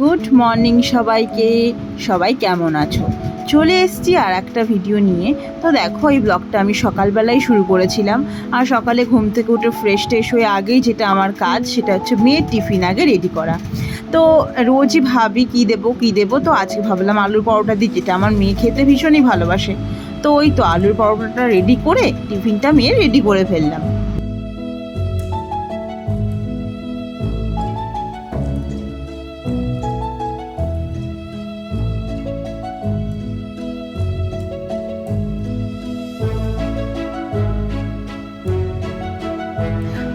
Good morning সবাইকে। সবাই কেমন আছো? চলে এসেছি আর একটা ভিডিও নিয়ে। তো দেখো, এই ব্লগটা আমি সকালবেলায় শুরু করেছিলাম। আর সকালে ঘুম থেকে উঠে ফ্রেশ ট্রেশ হয়ে আগেই যেটা আমার কাজ, সেটা হচ্ছে মেয়ের টিফিন আগে রেডি করা। তো রোজই ভাবি কী দেবো কী দেবো? তো আজকে ভাবলাম আলুর পরোটা দিই, যেটা আমার মেয়ে খেতে ভীষণই ভালোবাসে। তো ওই তো আলুর পরোটাটা রেডি করে টিফিনটা মেয়ে রেডি করে ফেললাম।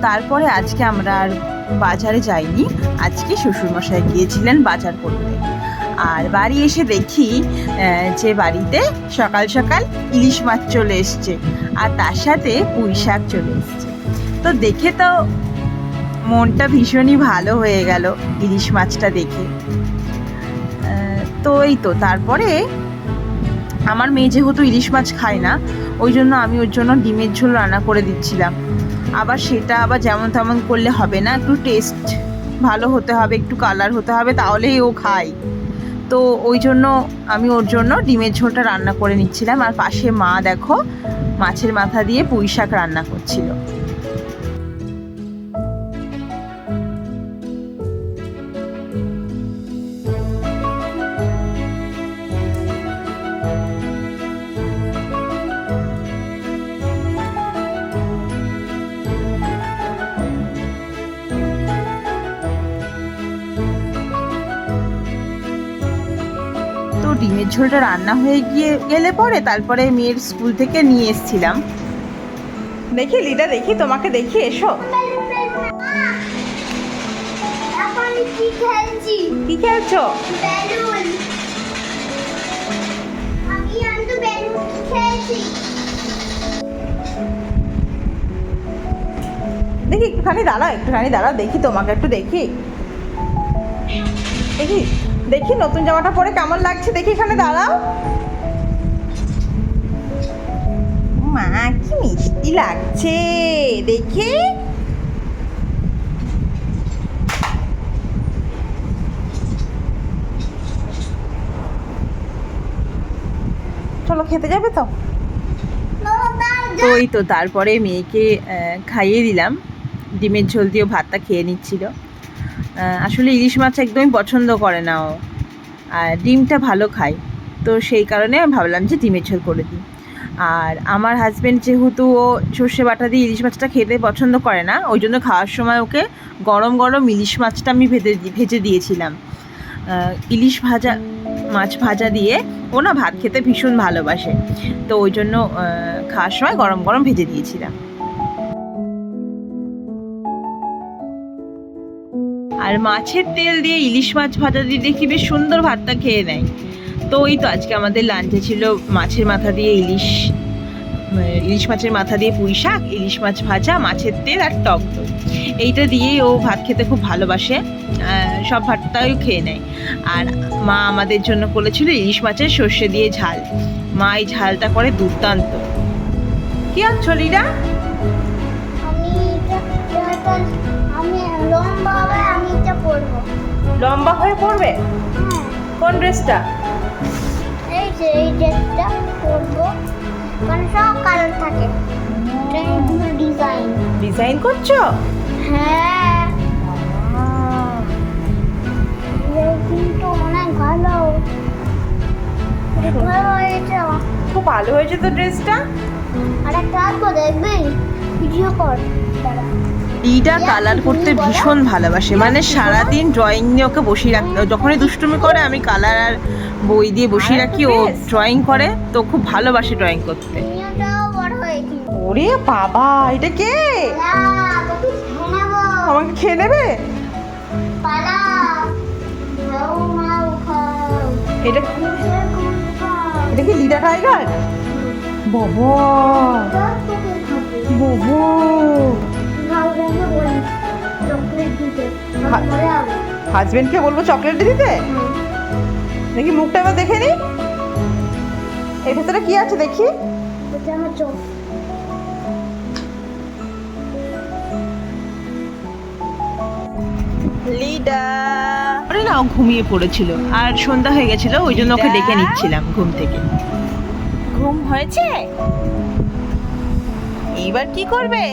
তারপরে আজকে আমরা আর বাজারে যাইনি। আজকে শ্বশুরমশাই গিয়েছিলেন বাজার করতে। আর বাড়ি এসে দেখি যে বাড়িতে সকাল সকাল ইলিশ মাছ চলে এসছে আর তার সাথে পুঁই শাক চলে এসছে। তো দেখে তো মনটা ভীষণই ভালো হয়ে গেল ইলিশ মাছটা দেখে। তো এই তো, তারপরে আমার মেয়ে যেহেতু ইলিশ মাছ খায় না, ওই জন্য আমি ওর জন্য ডিমের ঝোল রান্না করে দিচ্ছিলাম। আবার সেটা আবার যেমন তেমন করলে হবে না, একটু টেস্ট ভালো হতে হবে, একটু কালার হতে হবে, তাহলেই ও খায়। তো ওই জন্য আমি ওর জন্য ডিমের ঝোলটা রান্না করে নিচ্ছিলাম। আর পাশে মা দেখো, মাছের মাথা দিয়ে পুঁই শাক রান্না করছিল। ডিমের ঝোলটা রান্না হয়ে গিয়ে গেলে পরে তারপরে মেয়ের স্কুল থেকে নিয়ে এসেছিলাম। দেখি লিডা দেখি তোমাকে দেখি এসো। কি খেলছো? বেলুন। আমি আমি তো বেলুন খেলছি। দেখি একটুখানি দাঁড়াও একটুখানি দাঁড়াও দেখি তোমাকে একটু দেখি। দেখি দেখি নতুন জামাটা পরে কেমন লাগছে, দেখি এখানে দাঁড়াও। মা, কি মিষ্টি লাগছে, দেখি। চলো, খেতে যাবে তো? দাও তো, তারপরে মেয়েকে খাইয়ে দিলাম। ডিমের ঝোল দিয়েও ভাতটা খেয়ে নিচ্ছিল। আসলে ইলিশ মাছ একদমই পছন্দ করে না ও। আর ডিমটা ভালো খায়, তো সেই কারণে আমি ভাবলাম যে ডিমের ঝোল করে দিই। আর আমার হাজব্যান্ড যেহেতু ও সর্ষে বাটা দিয়ে ইলিশ মাছটা খেতে পছন্দ করে না, ওই জন্য খাওয়ার সময় ওকে গরম গরম ইলিশ মাছটা আমি ভেজে ভেজে দিয়েছিলাম। ইলিশ ভাজা, মাছ ভাজা দিয়ে ও না ভাত খেতে ভীষণ ভালোবাসে, তো ওই জন্য খাওয়ার সময় গরম গরম ভেজে দিয়েছিলাম। আর মাছের তেল দিয়ে ইলিশ মাছ ভাজা দিয়ে দেখি বেশ সুন্দর ভাতটা খেয়ে নেয়। তো ওই তো আজকে আমাদের লাঞ্চে ছিল মাছের মাথা দিয়ে ইলিশ ইলিশ মাছের মাথা দিয়ে পুঁই শাক, ইলিশ মাছ ভাজা, মাছের তেল আর টক এইটা দিয়েই ও ভাত খেতে খুব ভালোবাসে সব ভাতটাও খেয়ে নেয়। আর মা আমাদের জন্য করেছিল ইলিশ মাছের সর্ষে দিয়ে ঝাল। মা এই ঝালটা করে দুর্দান্ত। কি আনছো লম্বা হয়ে পড়বে? কোন ড্রেসটা? এই যে এই ড্রেসটা পরবো। মানে সব কালার থাকে। ডিজাইন। ডিজাইন করছ? হ্যাঁ। কিন্তু অনেক ভালো। ভালো হয়েছে। খুব ভালো হয়েছে তো ড্রেসটা? আর একটা দেখবি? ভিডিও কর। লিডা কালার করতে ভীষণ ভালোবাসে। মানে সারাদিন ড্রয়িং নিয়ে ওকে বসিয়ে রাখতে যখনই দুষ্টুমি করে, আমি কালার আর বই দিয়ে বসিয়ে রাখি, ও ড্রয়িং করে। তো খুব ভালোবাসে ড্রয়িং করতে। ওরে বাবা, এটা কে? আমাকে খেয়ে নেবে? এটা এটা কি লিডা টাইগার? বাবা বাবা। হাজবেন্ডকে বলব চকলেট দিতে? দেখি মুখটা এবার দেখে নি। এর ভেতরে কি আছে দেখি? এটা আমার চোখ লিডা। তারপরে না ঘুমিয়ে পড়েছিল। আর সন্ধ্যা হয়ে গেছিল ওই জন্য ওকে ডেকে নিচ্ছিলাম ঘুম থেকে। ঘুম হয়েছে? এইবার কি করবে?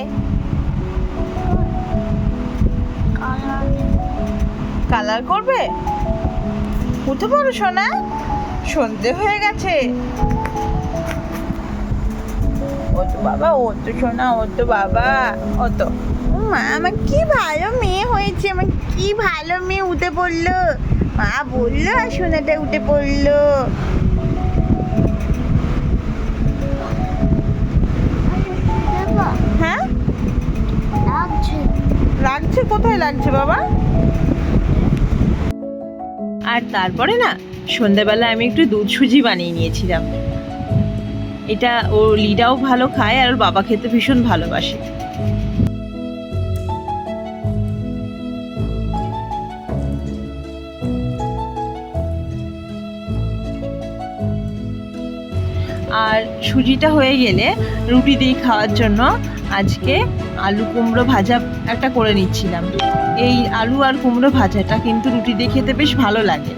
কালার করবে? উঠে পড়ো সোনা। সন্ধে হয়ে গেছে। ও তো বাবা ও তো সোনা ও তো বাবা। ও তো। ও মা আমার কি ভালো মেয়ে হয়েছে আমার কি ভালো মেয়ে উঠে পড়ল। মা বলল আর সোনাটা উঠে পড়ল। হ্যাঁ। লাগছে? কোথায় লাগছে বাবা? আর তারপরে না সন্ধ্যাবেলা আমি একটু দুধ সুজি বানিয়ে নিয়েছিলাম। এটা ও লিডাও ভালো খায় আর ওর বাবা খেতে ভীষণ ভালোবাসে। আর সুজিটা হয়ে গেলে রুটি দিয়ে খাওয়ার জন্য আজকে আলু কুমড়ো ভাজা একটা করে নিচ্ছিলাম। এই আলু আর কুমড়ো ভাজাটা কিন্তু রুটি দিয়ে খেতে বেশ ভালো লাগে।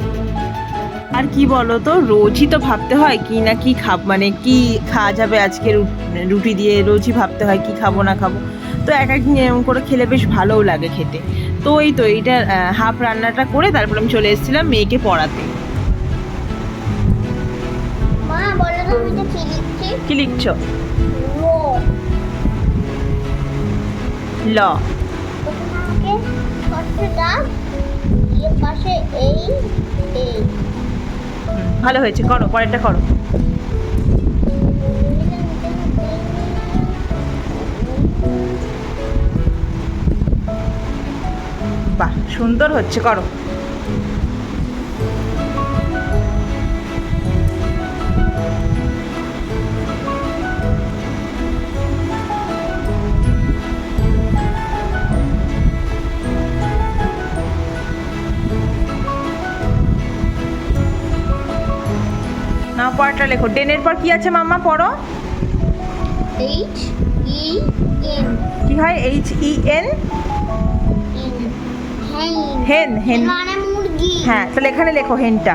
আর কি বলো তো রোজই তো ভাবতে হয় কি না কি খাব মানে কি খাওয়া যাবে আজকে রুটি দিয়ে রোজই ভাবতে হয় কি খাব না খাব। তো এক একদিন এরকম করে খেলে বেশ ভালোও লাগে খেতে। তো এই তো এইটা হাফ রান্নাটা করে তারপর আমি চলে এসেছিলাম মেয়েকে পড়াতে। কি লিখছি? ল। এই এই। ভালো হয়েছে করো পরেরটা করো। বাহ সুন্দর হচ্ছে করো। লেখো টেনের পর কি আছে মাম্মা? পড়ো। এইচ ই এন কি হয়? এইচ ই এন হেন হেন মানে হ্যাঁ তাহলে এখানে লেখো হেনটা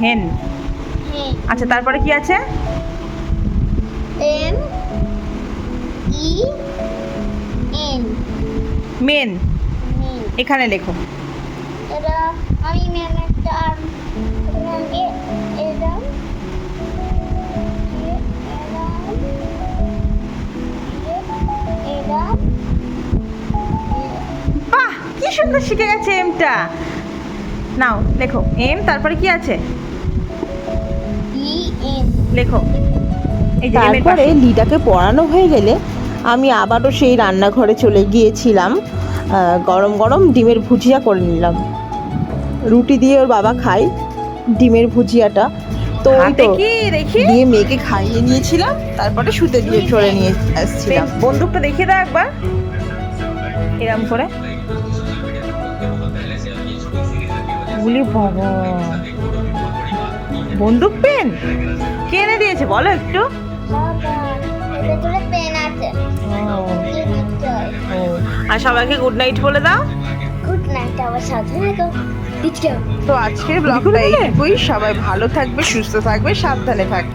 হেন আচ্ছা তারপরে কি আছে? M E N men. Men. এখানে লেখো। এটা আমি আগে এরম এরম বাহ কি সুন্দর শিখে গেছে এমটা নাও লেখো। এম তারপরে কি আছে? লেখো। তারপরে। লিটাকে পড়ানো হয়ে গেলে আমি আবারও সেই রান্নাঘরে চলে গিয়েছিলাম। গরম গরম ডিমের ভুজিয়া করে নিলাম। রুটি দিয়ে ওর বাবা খায় ডিমের ভুজিয়াটা। তো দেখি? দিয়ে মেয়েকে খাইয়ে নিয়েছিলাম তারপরে শুতে দিয়ে চলে নিয়ে আসছিলাম। বন্দুকটা দেখিয়ে দাও একবার। এরম করে। গুলি বাবা বন্দুক পেন? কে এনে দিয়েছে? বলো একটু। আর সবাইকে গুড নাইট বলে দাও। গুড নাইট আবার সাথে থাকো। তো আজকের ব্লগটা এইটুকুই। সবাই ভালো থাকবে সুস্থ থাকবে সাবধানে থাকবে।